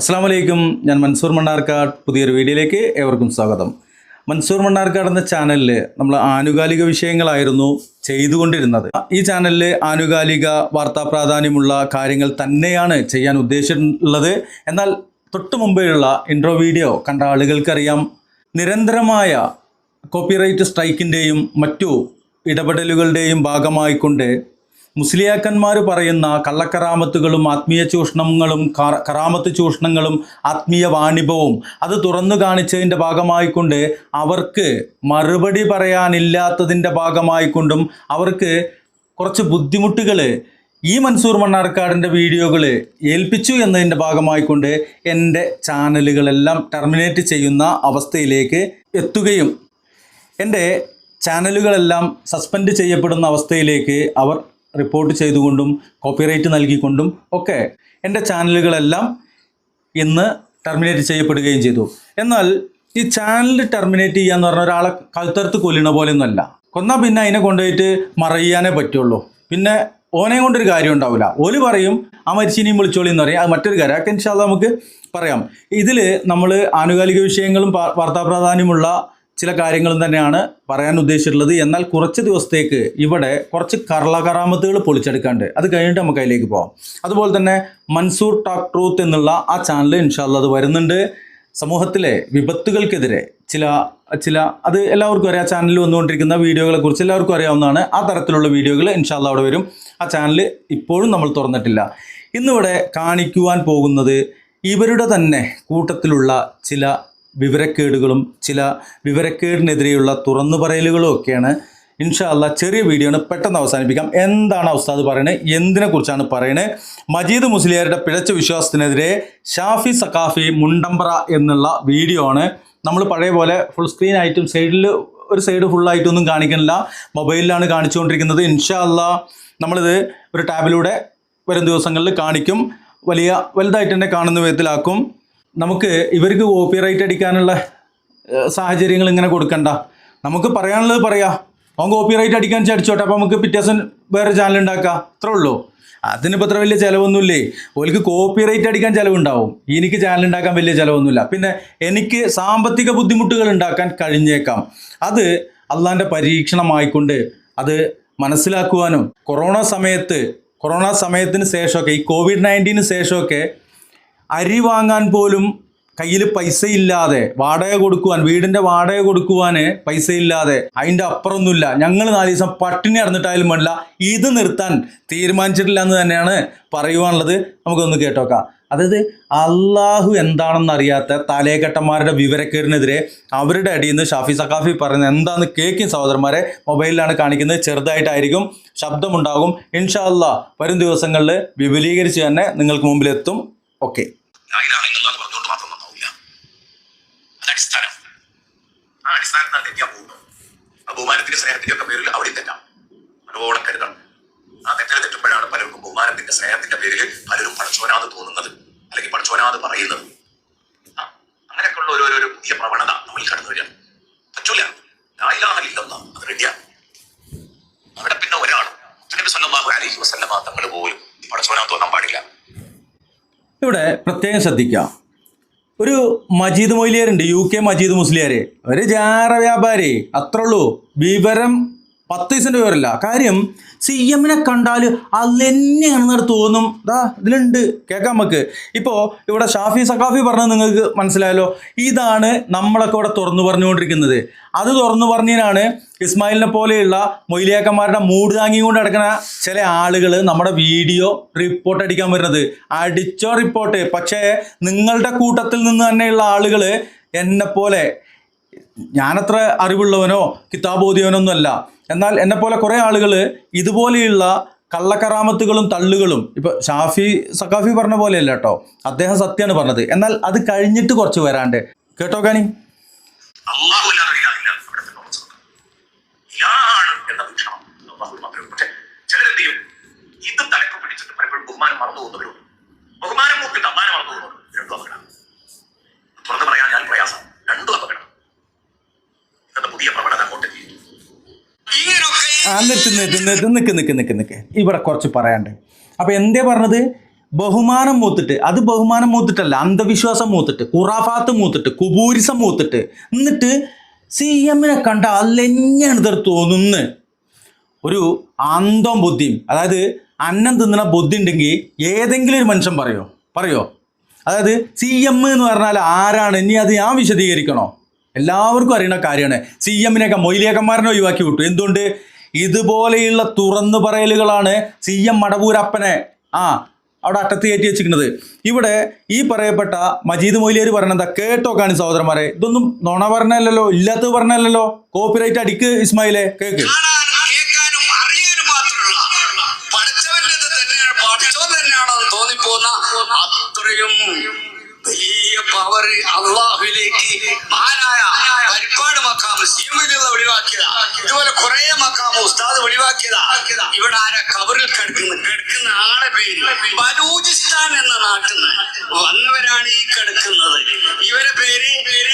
അസ്സാം വലൈക്കും ഞാൻ മൻസൂർ മണ്ണാർക്കാട്. പുതിയൊരു വീഡിയോയിലേക്ക് ഏവർക്കും സ്വാഗതം. മൻസൂർ മണ്ണാർക്കാട് എന്ന ചാനലിൽ നമ്മൾ ആനുകാലിക വിഷയങ്ങളായിരുന്നു ചെയ്തുകൊണ്ടിരുന്നത്. ഈ ചാനലിൽ ആനുകാലിക വാർത്താ പ്രാധാന്യമുള്ള കാര്യങ്ങൾ തന്നെയാണ് ചെയ്യാൻ ഉദ്ദേശിച്ചിട്ടുള്ളത്. എന്നാൽ തൊട്ട് മുമ്പേയുള്ള ഇൻട്രോ വീഡിയോ കണ്ട ആളുകൾക്കറിയാം. നിരന്തരമായ കോപ്പിറൈറ്റ് സ്ട്രൈക്കിന്റെയും മറ്റു ഇടപെടലുകളുടെയും ഭാഗമായിക്കൊണ്ട് മുസ്ലിയാക്കന്മാർ പറയുന്ന കള്ളക്കറാമത്തുകളും ആത്മീയ ചൂഷണങ്ങളും കറ- കറാമത്ത് ചൂഷണങ്ങളും ആത്മീയ വാണിഭവും അത് തുറന്നു കാണിച്ചതിന്റെ ഭാഗമായിക്കൊണ്ട് അവർക്ക് മറുപടി പറയാനില്ലാത്തതിന്റെ ഭാഗമായിക്കൊണ്ടും അവർക്ക് കുറച്ച് ബുദ്ധിമുട്ടുകൾ ഈ മൻസൂർ മണ്ണാർക്കാടിന്റെ വീഡിയോകൾ ഏൽപ്പിച്ചു എന്നതിന്റെ ഭാഗമായിക്കൊണ്ട് എന്റെ ചാനലുകളെല്ലാം ടെർമിനേറ്റ് ചെയ്യുന്ന അവസ്ഥയിലേക്ക് എത്തുകയും എന്റെ ചാനലുകളെല്ലാം സസ്പെൻഡ് ചെയ്യപ്പെടുന്ന അവസ്ഥയിലേക്ക് അവർ റിപ്പോർട്ട് ചെയ്തുകൊണ്ടും കോപ്പിറൈറ്റ് നൽകിക്കൊണ്ടും ഒക്കെ എന്റെ ചാനലുകളെല്ലാം ഇന്ന് ടെർമിനേറ്റ് ചെയ്യപ്പെടുകയും ചെയ്തു. എന്നാൽ ഈ ചാനൽ ടെർമിനേറ്റ് ചെയ്യുക എന്ന് പറഞ്ഞ ഒരാളെ കഴുത്തറുത്ത് കൊല്ലണ പോലെയൊന്നുമല്ല. കൊന്നാൽ പിന്നെ അതിനെ കൊണ്ടുപോയിട്ട് മറയ്യാനേ പറ്റുള്ളൂ. പിന്നെ ഓനെ കൊണ്ടൊരു കാര്യം ഉണ്ടാവില്ല ഓൽ പറയും ആ മരിച്ചിനിയും വിളിച്ചോളി എന്ന് പറയും. അത് മറ്റൊരു കാര്യം. അതൊക്കെ നമുക്ക് പറയാം. ഇതിൽ നമ്മൾ ആനുകാലിക വിഷയങ്ങളും വാർത്താപ്രാധാന്യമുള്ള വാർത്താ പ്രാധാന്യമുള്ള ചില കാര്യങ്ങളും തന്നെയാണ് പറയാൻ ഉദ്ദേശിച്ചിട്ടുള്ളത്. എന്നാൽ കുറച്ച് ദിവസത്തേക്ക് ഇവിടെ കുറച്ച് കർളകറാമത്തുകൾ പൊളിച്ചെടുക്കാണ്ട് അത് കഴിഞ്ഞിട്ട് നമുക്ക് അതിലേക്ക് പോകാം അതുപോലെ തന്നെ മൻസൂർ ടാക് ട്രൂത്ത് എന്നുള്ള ആ ചാനൽ ഇൻഷാല്ല അത് വരുന്നുണ്ട്. സമൂഹത്തിലെ വിപത്തുകൾക്കെതിരെ ചില ചില അത് എല്ലാവർക്കും അറിയാം. ചാനലിൽ വന്നുകൊണ്ടിരിക്കുന്ന വീഡിയോകളെ കുറിച്ച് എല്ലാവർക്കും അറിയാവുന്നതാണ്. ആ തരത്തിലുള്ള വീഡിയോകൾ ഇൻഷാല്ല അവിടെ വരും. ആ ചാനൽ ഇപ്പോഴും നമ്മൾ തുറന്നിട്ടില്ല. ഇന്നിവിടെ കാണിക്കുവാൻ പോകുന്നത് ഇവരുടെ തന്നെ കൂട്ടത്തിലുള്ള ചില വിവരക്കേടുകളും ചില വിവരക്കേടിനെതിരെയുള്ള തുറന്നു പറയലുകളും ഒക്കെയാണ്. ഇൻഷാല്ല ചെറിയ വീഡിയോ ആണ് പെട്ടെന്ന് അവസാനിപ്പിക്കാം. എന്താണ് ഉസ്താദ് പറയുന്നത് എന്തിനെക്കുറിച്ചാണ് പറയുന്നത് മജീദ് മുസ്ലിയാരുടെ പിഴച്ച വിശ്വാസത്തിനെതിരെ ഷാഫി സക്കാഫി മുണ്ടമ്പറ എന്നുള്ള വീഡിയോ ആണ്. നമ്മൾ പഴയ പോലെ ഫുൾ സ്ക്രീൻ ആയിട്ടും സൈഡിൽ ഒരു സൈഡ് ഫുള്ളായിട്ടൊന്നും കാണിക്കുന്നില്ല മൊബൈലിലാണ് കാണിച്ചുകൊണ്ടിരിക്കുന്നത്. ഇൻഷാ അല്ലാ നമ്മളിത് ഒരു ടാബിലൂടെ വരും ദിവസങ്ങളിൽ കാണിക്കും. വലിയ വലുതായിട്ട് തന്നെ കാണുന്ന വിധത്തിലാക്കും. നമുക്ക് ഇവർക്ക് കോപ്പിറൈറ്റ് അടിക്കാനുള്ള സാഹചര്യങ്ങൾ ഇങ്ങനെ കൊടുക്കണ്ട. നമുക്ക് പറയാനുള്ളത് പറയാം അവൻ കോപ്പിറൈറ്റ് അടിക്കാൻ ചടിച്ചോട്ടെ അപ്പോൾ നമുക്ക് പിറ്റേ ദിവസം വേറെ ചാനൽ ഉണ്ടാക്കാം. അത്രേ ഉള്ളൂ. അതിനിപ്പോൾ അത്ര വലിയ ചിലവൊന്നുമില്ലേ? ഓൽക്ക് കോപ്പിറൈറ്റ് അടിക്കാൻ ചിലവുണ്ടാവും. എനിക്ക് ചാനൽ ഉണ്ടാക്കാൻ വലിയ ചിലവൊന്നുമില്ല. പിന്നെ എനിക്ക് സാമ്പത്തിക ബുദ്ധിമുട്ടുകൾ ഉണ്ടാക്കാൻ കഴിഞ്ഞേക്കാം. അത് അള്ളാന്റെ പരീക്ഷണമായിക്കൊണ്ട് അത് മനസ്സിലാക്കുവാനും കൊറോണ സമയത്ത് കൊറോണ സമയത്തിന് ശേഷമൊക്കെ ഈ കോവിഡ് നയന്റീന് ശേഷമൊക്കെ അരി വാങ്ങാൻ പോലും കയ്യിൽ പൈസ ഇല്ലാതെ വാടക കൊടുക്കുവാൻ വീടിന്റെ വാടക കൊടുക്കുവാൻ പൈസ ഇല്ലാതെ അതിന്റെ അപ്പുറമൊന്നുമില്ല. ഞങ്ങൾ നാല് ദിവസം പട്ടിണി നടന്നിട്ടായാലും വേണ്ടില്ല. ഇത് നിർത്താൻ തീരുമാനിച്ചിട്ടില്ല എന്ന് തന്നെയാണ് പറയുവാനുള്ളത്. നമുക്കൊന്ന് കേട്ടോക്കാം. അതായത് അള്ളാഹു എന്താണെന്ന് അറിയാത്ത തലേക്കെട്ടന്മാരുടെ വിവരക്കേടിനെതിരെ അവരുടെ അടിയിൽ നിന്ന് ഷാഫി സഖാഫി പറയുന്നത് എന്താണെന്ന് കേൾക്കും സഹോദരന്മാരെ. മൊബൈലിലാണ് കാണിക്കുന്നത്. ചെറുതായിട്ടായിരിക്കും ശബ്ദമുണ്ടാകും. ഇൻഷാ വരും ദിവസങ്ങളിൽ വിപുലീകരിച്ച് തന്നെ നിങ്ങൾക്ക് മുമ്പിലെത്തും. ഓക്കെ. പറഞ്ഞുകൊണ്ട് മാത്രം സ്നേഹത്തിന്റെ പലർക്കും സ്നേഹത്തിന്റെ പലരും തോന്നുന്നത് അല്ലെങ്കിൽ പറയുന്നത്. അങ്ങനെയൊക്കെയുള്ള ഒരു പുതിയ പ്രവണത നമ്മൾ കടന്നു വരിക പറ്റൂല ലായിലാഹ ഇല്ലല്ലാഹ് അത് റെഡിയാണ് അവിടെ പിന്നെ ഒരാളും നബി സല്ലല്ലാഹു അലൈഹി വസല്ലമ തങ്ങൾ പോലും പഠിച്ചവനാ തോന്നാൻ പാടില്ല ഇവിടെ പ്രത്യേകം ശ്രദ്ധിക്കാം ഒരു മജീദ് മൊയ്ലിയാരുണ്ട് യു കെ മജീദ് മുസ്ലിയാർ ഒരു ജാറ വ്യാപാരി അത്രേ ഉള്ളൂ. വിവരം പത്ത് ദിവസത്തിന്റെ വിവരമില്ല. കാര്യം സി എമ്മിനെ കണ്ടാൽ അല്ലെന്നെയാണെന്ന് തോന്നും ദാ ഇതിലുണ്ട്. കേൾക്കാം നമുക്ക്. ഇപ്പോൾ ഇവിടെ ഷാഫി സഖാഫി പറഞ്ഞത് നിങ്ങൾക്ക് മനസ്സിലായല്ലോ. ഇതാണ് നമ്മളൊക്കെ ഇവിടെ തുറന്നു പറഞ്ഞുകൊണ്ടിരിക്കുന്നത്. അത് തുറന്നു പറഞ്ഞതിനാണ് ഇസ്മായിലിനെ പോലെയുള്ള മൊയ്ലിയാക്കന്മാരുടെ മൂട് താങ്ങി കൊണ്ട് നടക്കുന്ന ചില ആളുകൾ നമ്മുടെ വീഡിയോ റിപ്പോർട്ട് അടിക്കാൻ വരുന്നത്. അടിച്ചോ റിപ്പോർട്ട്. പക്ഷേ നിങ്ങളുടെ കൂട്ടത്തിൽ നിന്ന് തന്നെയുള്ള ആളുകൾ എന്നെ പോലെ ഞാനത്ര അറിവുള്ളവനോ കിതാബോധിയവനൊന്നും അല്ല എന്നാൽ എന്നെപ്പോലെ കുറേ ആളുകൾ ഇതുപോലെയുള്ള കള്ളക്കറാമത്തുകളും തള്ളുകളും ഇപ്പൊ ഷാഫി സക്കാഫി പറഞ്ഞ പോലെയല്ല കേട്ടോ. അദ്ദേഹം സത്യമാണ് പറഞ്ഞത്. എന്നാൽ അത് കഴിഞ്ഞിട്ട് കുറച്ച് വരാണ്ട്. കേട്ടോ കാനി പിടിച്ചിട്ട് പലപ്പോഴും ബഹുമാനം മറന്നു പോകുന്നവരുണ്ട്. ബഹുമാനം നോക്കിയിട്ട് അമ്മാനെ മറന്നു പോകുന്നവർ രണ്ടും അപകടം തുറന്ന് പറയാൻ ഞാൻ പ്രയാസം രണ്ടും അപകടം ഇന്നത്തെ പുതിയ പ്രവണത അങ്ങോട്ട് ചെയ്തു ആ നിൽക്ക് നിൽക്ക് നിൽക്ക് നിൽക്ക് നിൽക്ക് ഇവിടെ കുറച്ച് പറയാണ്ട് അപ്പോൾ എന്തേ പറഞ്ഞത്? ബഹുമാനം മൂത്തിട്ട്. അത് ബഹുമാനം മൂത്തിട്ടല്ല അന്ധവിശ്വാസം മൂത്തിട്ട് കുറാഫാത്ത് മൂത്തിട്ട് കുബൂരിസം മൂത്തിട്ട്. എന്നിട്ട് സി എമ്മിനെ കണ്ട അല്ലെഞ്ഞാണ് തോന്നുന്നു? ഒരു അന്തം ബുദ്ധിയും അതായത് അന്നം തിന്നണ ബുദ്ധി ഉണ്ടെങ്കിൽ ഏതെങ്കിലും ഒരു മനുഷ്യൻ പറയോ? പറയോ? അതായത് സി എം എന്ന് പറഞ്ഞാൽ ആരാണ്? ഇനി അത് ഞാൻ വിശദീകരിക്കണോ? എല്ലാവർക്കും അറിയുന്ന കാര്യമാണ്. സി എമ്മിനെയൊക്കെ മൊയിലിയക്കന്മാരനെ ഒഴിവാക്കി വിട്ടു. എന്തുകൊണ്ട്? ഇതുപോലെയുള്ള തുറന്നു പറയലുകളാണ് സി എം മടവൂരപ്പനെ ആ അവിടെ അറ്റത്ത് കയറ്റി വെച്ചിരിക്കുന്നത്. ഇവിടെ ഈ പറയപ്പെട്ട മജീദ് മൊയ്ലിയർ പറയണത് കേട്ടോക്കാണ് സഹോദരന്മാരെ. ഇതൊന്നും നുണ പറഞ്ഞല്ലോ ഇല്ലാത്തത് പറഞ്ഞല്ലോ കോപ്പിറൈറ്റ് അടിക്ക് ഇസ്മായിലെ കേക്ക്. അത്രയും വലിയ പവർ അള്ളാഹുലേക്ക് സീമിലുള്ള ഒഴിവാക്കിയതാ. ഇതുപോലെ കുറെ മക്കാമ് ഉസ്താദ് ഒഴിവാക്കിയതാ. ഇവിടെ ആരാ? കബറിൽ കിടക്കുന്നു. കിടക്കുന്ന ആളെ പേര് ബലൂചിസ്ഥാൻ എന്ന നാട്ടിൽ നിന്ന് വന്നവരാണ് ഈ കിടക്കുന്നത്. ഇവരെ പേര്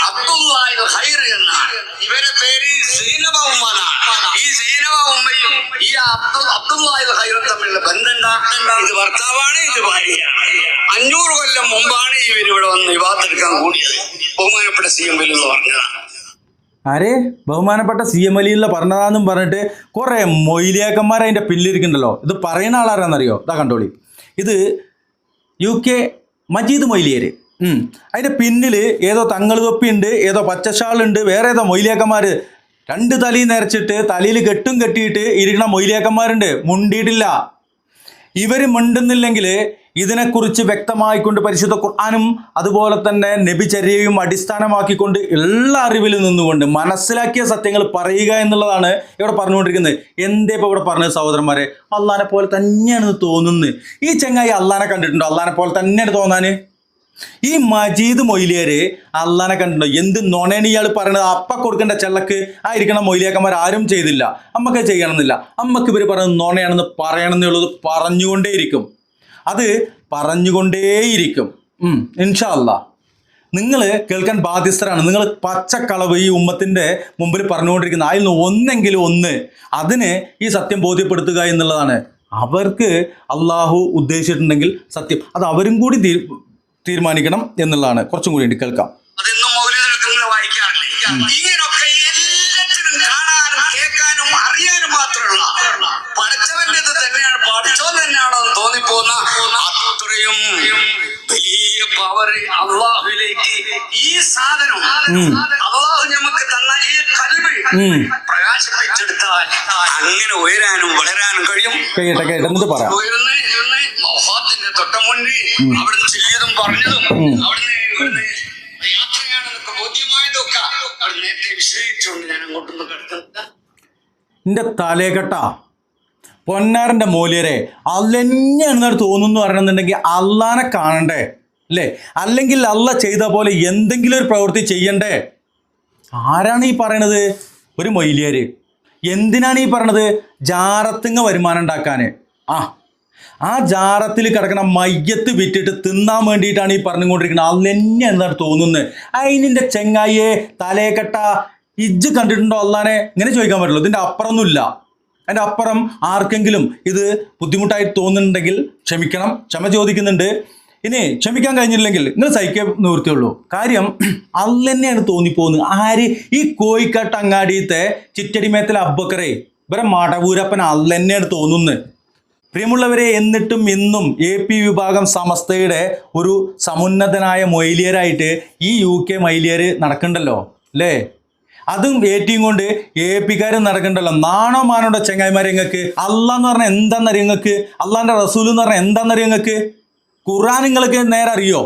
അബ്ദുല്ലാഹിൽ ഹൈർ എന്നാണ്. ഇവരെ പേര് സൈനബ ഉമ്മനാണ് ഈ സൈനബ ഉമ്മയും ഈ അബ്ദുൽ അബ്ദുല്ലാഹിൽ ഹൈറും തമ്മിലുള്ള ബന്ധം ഇത് ഭർത്താവാണ് ഇത് ഭാര്യയാണ്. അഞ്ഞൂറ് കൊല്ലം മുമ്പാണ് ഇവർ ഇവിടെ വന്ന് വിവാഹത്തെടുക്കാൻ കൂടിയത്. ബഹുമാനപ്പെട്ട സി എം എന്ന് പറഞ്ഞതാണ്. ആരെ? ബഹുമാനപ്പെട്ട സി എം അലിയുള്ള പറഞ്ഞതാന്നും പറഞ്ഞിട്ട് കുറേ മൊയിലിയാക്കന്മാർ അതിന്റെ പിന്നിലിരിക്കുന്നുണ്ടല്ലോ. ഇത് പറയുന്ന ആളാരാന്നറിയോ? ഇതാ കണ്ടോളി. ഇത് യു കെ മജീദ് മൊയ്ലിയർ അതിന്റെ പിന്നിൽ ഏതോ തങ്ങൾ തൊപ്പിയുണ്ട് ഏതോ പച്ചഷാളുണ്ട് വേറെ ഏതോ മൊയ്ലിയാക്കന്മാർ രണ്ട് തലയും നിരച്ചിട്ട് തലയിൽ കെട്ടും കെട്ടിയിട്ട് ഇരിക്കണ മൊയ്ലിയാക്കന്മാരുണ്ട്. മുണ്ടിയിട്ടില്ല. ഇവർ മിണ്ടുന്നില്ലെങ്കിൽ ഇതിനെക്കുറിച്ച് വ്യക്തമായിക്കൊണ്ട് പരിശുദ്ധ ഖുർആാനും അതുപോലെ തന്നെ നബിചര്യയും അടിസ്ഥാനമാക്കിക്കൊണ്ട് എല്ലാ അറിവിൽ നിന്നുകൊണ്ട് മനസ്സിലാക്കിയ സത്യങ്ങൾ പറയുക എന്നുള്ളതാണ് ഇവിടെ പറഞ്ഞുകൊണ്ടിരിക്കുന്നത്. എന്തേ ഇപ്പോൾ ഇവിടെ പറഞ്ഞത് സഹോദരന്മാരെ? അള്ളാനെ പോലെ തന്നെയാണ് തോന്നുന്നത്. ഈ ചെങ്ങായി അള്ളാനെ കണ്ടിട്ടുണ്ടോ? അള്ളാനെ പോലെ തന്നെയാണ് തോന്നാൻ? ഈ മജീദ് മൊയ്ലിയര് അള്ളാനെ കണ്ടിട്ടുണ്ടോ? എന്ത് നൊണേണ് ഇയാൾ പറയണത്? അപ്പ കൊടുക്കേണ്ട ചെള്ളക്ക് ആയിരിക്കണം മൊയ്ലിയാക്കന്മാർ. ആരും ചെയ്തില്ല. അമ്മയ്ക്ക് ചെയ്യണമെന്നില്ല. അമ്മയ്ക്ക് ഇവർ പറയുന്നത് നൊണയാണെന്ന് പറയണമെന്നുള്ളത് പറഞ്ഞുകൊണ്ടേയിരിക്കും. അത് പറഞ്ഞുകൊണ്ടേയിരിക്കും. ഇൻഷാ അല്ലാ നിങ്ങൾ കേൾക്കാൻ ബാധ്യസ്ഥരാണ്. നിങ്ങൾ പച്ചക്കളവ് ഈ ഉമ്മത്തിന്റെ മുമ്പിൽ പറഞ്ഞുകൊണ്ടിരിക്കുന്ന അതിൽ നിന്ന് ഒന്നെങ്കിലും ഒന്ന് അതിനെ ഈ സത്യം ബോധ്യപ്പെടുത്തുക എന്നുള്ളതാണ്. അവർക്ക് അള്ളാഹു ഉദ്ദേശിച്ചിട്ടുണ്ടെങ്കിൽ സത്യം. അത് അവരും കൂടി തീരുമാനിക്കണം എന്നുള്ളതാണ്. കുറച്ചും കൂടി കേൾക്കാം. ഇങ്ങനൊക്കെ എല്ലാത്തിനും കാണാനും കേൾക്കാനും അറിയാനും മാത്രമുള്ള പഠിച്ചവന്റെത് തന്നെയാണ് പഠിച്ചവൻ തന്നെയാണെന്ന് തോന്നിപ്പോന്ന അത്രയും വലിയ പവർ അള്ളാഹുലേക്ക് ഈ സാധനം അള്ളാഹു നമുക്ക് തന്ന ഈ കൽവ് ഉം. പ്രകാശിപ്പിച്ചെടുത്താൽ അങ്ങനെ ഉയരാനും വളരാനും കഴിയും. കേട്ടെ കേട്ടെ എന്നിട്ട് പറയാം. ഉയർന്ന് ഉയർന്ന് മൊഹാത്തിന്റെ തൊട്ട അവിടുന്ന് ചെയ്തതും പറഞ്ഞതും അവിടുന്ന് ഇവിടുന്ന് യാത്രയാണെന്നൊക്കെ ബോധ്യമായതൊക്കെ അവിടെ നേരത്തെ വിശദീകരിച്ചുകൊണ്ട് ഞാൻ അങ്ങോട്ടൊന്ന് കിടക്കുന്നത് എന്റെ തലേകെട്ട പൊന്നാരന്റെ മൂല്യരെ അല്ലെന്നെയാണ് തോന്നുന്നു പറയണമെന്നുണ്ടെങ്കിൽ അള്ളാനെ കാണണ്ടേ? അല്ലേ? അല്ലെങ്കിൽ അല്ല ചെയ്ത പോലെ എന്തെങ്കിലും ഒരു പ്രവൃത്തി ചെയ്യണ്ടേ? ആരാണ് ഈ പറയണത്? ഒരു മൊയ്ലിയര്. എന്തിനാണ് ഈ പറയണത്? ജാറത്തിങ്ങ വരുമാനം ഉണ്ടാക്കാൻ ആ ആ ജാറത്തിൽ കിടക്കുന്ന മയ്യത്ത് വിറ്റിട്ട് തിന്നാൻ വേണ്ടിയിട്ടാണ് ഈ പറഞ്ഞുകൊണ്ടിരിക്കുന്നത്. അത് തന്നെ എന്താണ് തോന്നുന്നത് അതിനിന്റെ ചെങ്ങായിയെ തലേക്കെട്ട ഇജ്ജ് കണ്ടിട്ടുണ്ടോ? അള്ളാനെ ഇങ്ങനെ ചോദിക്കാൻ പറ്റുള്ളൂ. ഇതിന്റെ അപ്പുറമൊന്നുമില്ല. അതിന്റെ അപ്പുറം ആർക്കെങ്കിലും ഇത് ബുദ്ധിമുട്ടായി തോന്നുന്നുണ്ടെങ്കിൽ ക്ഷമിക്കണം. ക്ഷമ ചോദിക്കുന്നുണ്ട്. ഇനി ക്ഷമിക്കാൻ കഴിഞ്ഞില്ലെങ്കിൽ നിങ്ങൾ സഹിക്കേ നിവൃത്തിയുള്ളൂ. കാര്യം അല്ല തന്നെയാണ് തോന്നിപ്പോകുന്നത്. ആര്? ഈ കോഴിക്കാട്ട് അങ്ങാടിയത്തെ ചിറ്റടിമേത്തലെ അബ്ബക്കറെ. ഇവരെ മടവൂരപ്പൻ അല്ല തന്നെയാണ് തോന്നുന്നത്. പ്രിയമുള്ളവരെ എന്നിട്ടും ഇന്നും എ പി വിഭാഗം സമസ്തയുടെ ഒരു സമുന്നതനായ മൊയ്ലിയരായിട്ട് ഈ യു കെ മൈലിയർ നടക്കണ്ടല്ലോ അല്ലേ? അതും ഏറ്റവും കൊണ്ട് എ പിക്കാരും നടക്കണ്ടല്ലോ. നാണോ മാനോടെ ചെങ്ങായിമാരെ നിങ്ങൾക്ക് അള്ളാന്ന് പറഞ്ഞാൽ എന്താണെന്നറിയോ നിങ്ങൾക്ക് അള്ളാന്റെ റസൂൽ എന്ന് പറഞ്ഞാൽ എന്താണെന്നറിയോ നിങ്ങൾക്ക് ഖുറാൻ നിങ്ങൾക്ക് നേരെ അറിയോ?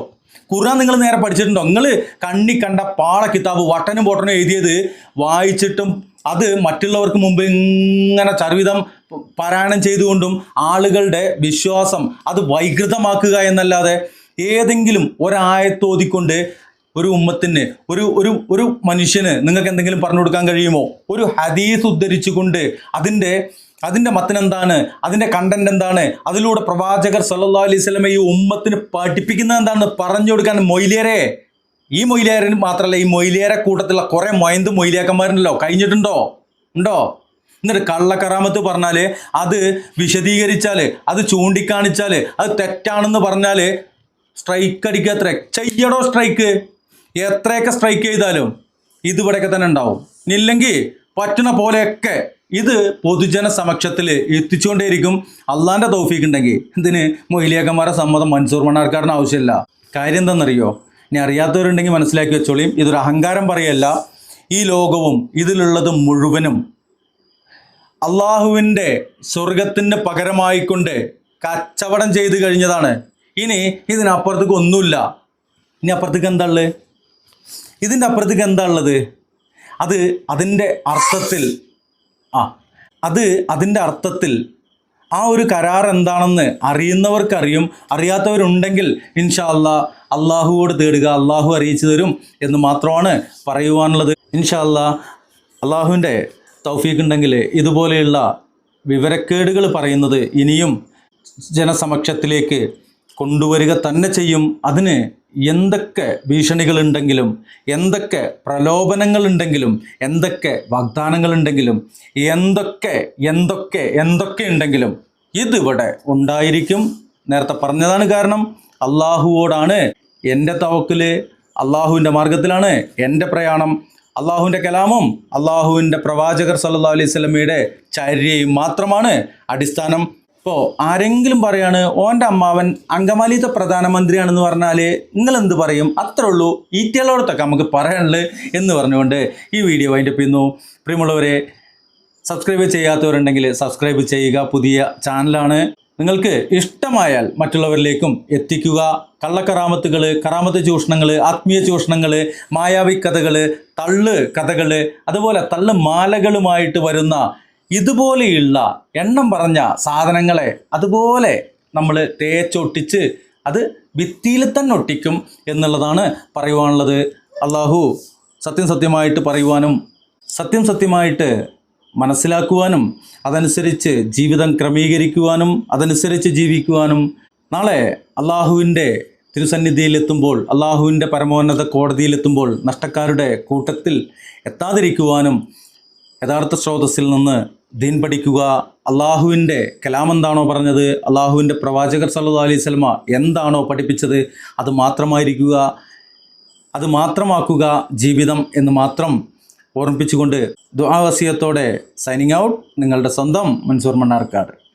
ഖുറാൻ നിങ്ങൾ നേരെ പഠിച്ചിട്ടുണ്ടോ? നിങ്ങൾ കണ്ണി കണ്ട പാള കിതാബ് വട്ടനും പൊട്ടനും എഴുതിയത് വായിച്ചിട്ടും അത് മറ്റുള്ളവർക്ക് മുമ്പ് ഇങ്ങനെ ചർവിതം പാരായണം ചെയ്തുകൊണ്ടും ആളുകളുടെ വിശ്വാസം അത് വൈകൃതമാക്കുക എന്നല്ലാതെ ഏതെങ്കിലും ഒരായത്തോതിക്കൊണ്ട് ഒരു ഉമ്മത്തിന് ഒരു ഒരു ഒരു മനുഷ്യന് നിങ്ങൾക്ക് എന്തെങ്കിലും പറഞ്ഞു കൊടുക്കാൻ കഴിയുമോ? ഒരു ഹദീസ് ഉദ്ധരിച്ചുകൊണ്ട് അതിന്റെ അതിന്റെ മത്തിനെന്താണ് അതിന്റെ കണ്ടന്റ് എന്താണ്? അതിലൂടെ പ്രവാചകർ സല്ലാ അലൈഹി സ്വലമെ ഈ ഉമ്മത്തിന് പഠിപ്പിക്കുന്നത് എന്താണെന്ന് പറഞ്ഞു കൊടുക്കാൻ മൊയ്ലിയരെ? ഈ മൊയ്ലിയാരന് മാത്രമല്ല ഈ മൊയ്ലിയാരെ കൂട്ടത്തിലുള്ള കുറേ മൊയന്ത് മൊയ്ലിയാക്കന്മാരുണ്ടല്ലോ. കഴിഞ്ഞിട്ടുണ്ടോ? ഉണ്ടോ? എന്നിട്ട് കള്ളക്കറാമത്ത് പറഞ്ഞാൽ അത് വിശദീകരിച്ചാൽ അത് ചൂണ്ടിക്കാണിച്ചാൽ അത് തെറ്റാണെന്ന് പറഞ്ഞാൽ സ്ട്രൈക്ക് അടിക്കുക എത്ര ചെയ്യടോ സ്ട്രൈക്ക് എത്രയൊക്കെ സ്ട്രൈക്ക് ചെയ്താലും ഇതിവിടെയൊക്കെ തന്നെ ഉണ്ടാവും. ഇല്ലെങ്കിൽ പറ്റുന്ന പോലെയൊക്കെ ഇത് പൊതുജന സമക്ഷത്തിൽ എത്തിച്ചുകൊണ്ടേയിരിക്കും. അള്ളാന്റെ തൗഫീക്ക് ഉണ്ടെങ്കിൽ ഇതിന് മൊഹിലിയാക്കന്മാരെ സമ്മതം മൻസൂർ മണ്ണാർക്കാരൻ ആവശ്യമില്ല. കാര്യം എന്താണെന്നറിയോ? ഇനി അറിയാത്തവരുണ്ടെങ്കിൽ മനസ്സിലാക്കി വെച്ചോളിയും ഇതൊരു അഹങ്കാരം പറയല്ല. ഈ ലോകവും ഇതിലുള്ളതും മുഴുവനും അള്ളാഹുവിന്റെ സ്വർഗത്തിന് പകരമായിക്കൊണ്ട് കച്ചവടം ചെയ്ത് കഴിഞ്ഞതാണ്. ഇനി ഇതിനപ്പുറത്തേക്ക് ഒന്നുമില്ല. ഇനി അപ്പുറത്തേക്ക് എന്താ ഉള്ളത്? ഇതിന്റെ അപ്പുറത്തേക്ക് എന്താ ഉള്ളത്? അത് അതിന്റെ അർത്ഥത്തിൽ ആ അത് അതിന്റെ അർത്ഥത്തിൽ ആ ഒരു കരാർ എന്താണെന്ന് അറിയുന്നവർക്കറിയും. അറിയാത്തവരുണ്ടെങ്കിൽ ഇൻഷാ അല്ലാ അള്ളാഹുവോട് തേടുക അള്ളാഹു അറിയിച്ചു തരും എന്ന് മാത്രമാണ് പറയുവാനുള്ളത്. ഇൻഷാ അല്ലാ അള്ളാഹുവിന്റെ തൗഫീഖ് ഉണ്ടെങ്കിൽ ഇതുപോലെയുള്ള വിവരക്കേടുകൾ പറയുന്നത് ഇനിയും ജനസമക്ഷത്തിലേക്ക് കൊണ്ടുവരിക തന്നെ ചെയ്യും. അതിന് എന്തൊക്കെ ഭീഷണികളുണ്ടെങ്കിലും എന്തൊക്കെ പ്രലോഭനങ്ങളുണ്ടെങ്കിലും എന്തൊക്കെ വാഗ്ദാനങ്ങളുണ്ടെങ്കിലും എന്തൊക്കെ എന്തൊക്കെ എന്തൊക്കെ ഉണ്ടെങ്കിലും ഇതിവിടെ ഉണ്ടായിരിക്കും. നേരത്തെ പറഞ്ഞതാണ് കാരണം അള്ളാഹുവോടാണ് എന്റെ തവക്കിൽ അള്ളാഹുവിന്റെ മാർഗത്തിലാണ് എന്റെ പ്രയാണം. അള്ളാഹുവിന്റെ കലാമും അള്ളാഹുവിന്റെ പ്രവാചകർ സല്ലാ അലൈഹി സ്വലമിയുടെ ചര്യയും മാത്രമാണ് അടിസ്ഥാനം. ഇപ്പോൾ ആരെങ്കിലും പറയാണ് ഓന്റെ അമ്മാവൻ അങ്കമാലിത്തെ പ്രധാനമന്ത്രിയാണെന്ന് പറഞ്ഞാൽ നിങ്ങൾ എന്ത് പറയും? അത്രേ ഉള്ളൂ. ഈറ്റകളോടത്തൊക്കെ നമുക്ക് പറയാനുള്ളത് എന്ന് പറഞ്ഞുകൊണ്ട് ഈ വീഡിയോ അതിന്റെ പിന്നു പ്രിയമുള്ളവരെ സബ്സ്ക്രൈബ് ചെയ്യാത്തവരുണ്ടെങ്കിൽ സബ്സ്ക്രൈബ് ചെയ്യുക. പുതിയ ചാനലാണ്. നിങ്ങൾക്ക് ഇഷ്ടമായാൽ മറ്റുള്ളവരിലേക്കും എത്തിക്കുക. കള്ളക്കറാമത്തുകൾ കറാമത്ത് ചൂഷണങ്ങൾ ആത്മീയ ചൂഷണങ്ങൾ മായാവി കഥകൾ തള്ള് കഥകൾ അതുപോലെ തള്ള് മാലകളുമായിട്ട് വരുന്ന ഇതുപോലെയുള്ള എണ്ണം പറഞ്ഞ സാധനങ്ങളെ അതുപോലെ നമ്മൾ തേച്ചൊട്ടിച്ച് അത് ഭിത്തിയിൽ തന്നെ ഒട്ടിക്കും എന്നുള്ളതാണ് പറയുവാനുള്ളത്. അള്ളാഹു സത്യം സത്യമായിട്ട് പറയുവാനും സത്യം സത്യമായിട്ട് മനസ്സിലാക്കുവാനും അതനുസരിച്ച് ജീവിതം ക്രമീകരിക്കുവാനും അതനുസരിച്ച് ജീവിക്കുവാനും നാളെ അള്ളാഹുവിന്റെ തിരുസന്നിധിയിലെത്തുമ്പോൾ അള്ളാഹുവിന്റെ പരമോന്നത കോടതിയിലെത്തുമ്പോൾ നഷ്ടക്കാരുടെ കൂട്ടത്തിൽ എത്താതിരിക്കുവാനും യഥാർത്ഥ സ്രോതസ്സിൽ നിന്ന് ദീൻ പഠിക്കുക അള്ളാഹുവിന്റെ കലാം എന്താണോ പറഞ്ഞത് അള്ളാഹുവിന്റെ പ്രവാചകർ സല്ലു അലൈഹി സ്വലമ എന്താണോ പഠിപ്പിച്ചത് അത് മാത്രമായിരിക്കുക അത് മാത്രമാക്കുക ജീവിതം എന്ന് മാത്രം ഓർമ്മിപ്പിച്ചുകൊണ്ട് ദുആവസിയത്തോടെ സൈനിങ് ഔട്ട് നിങ്ങളുടെ സ്വന്തം മൻസൂർ മണ്ണാർക്കാട്.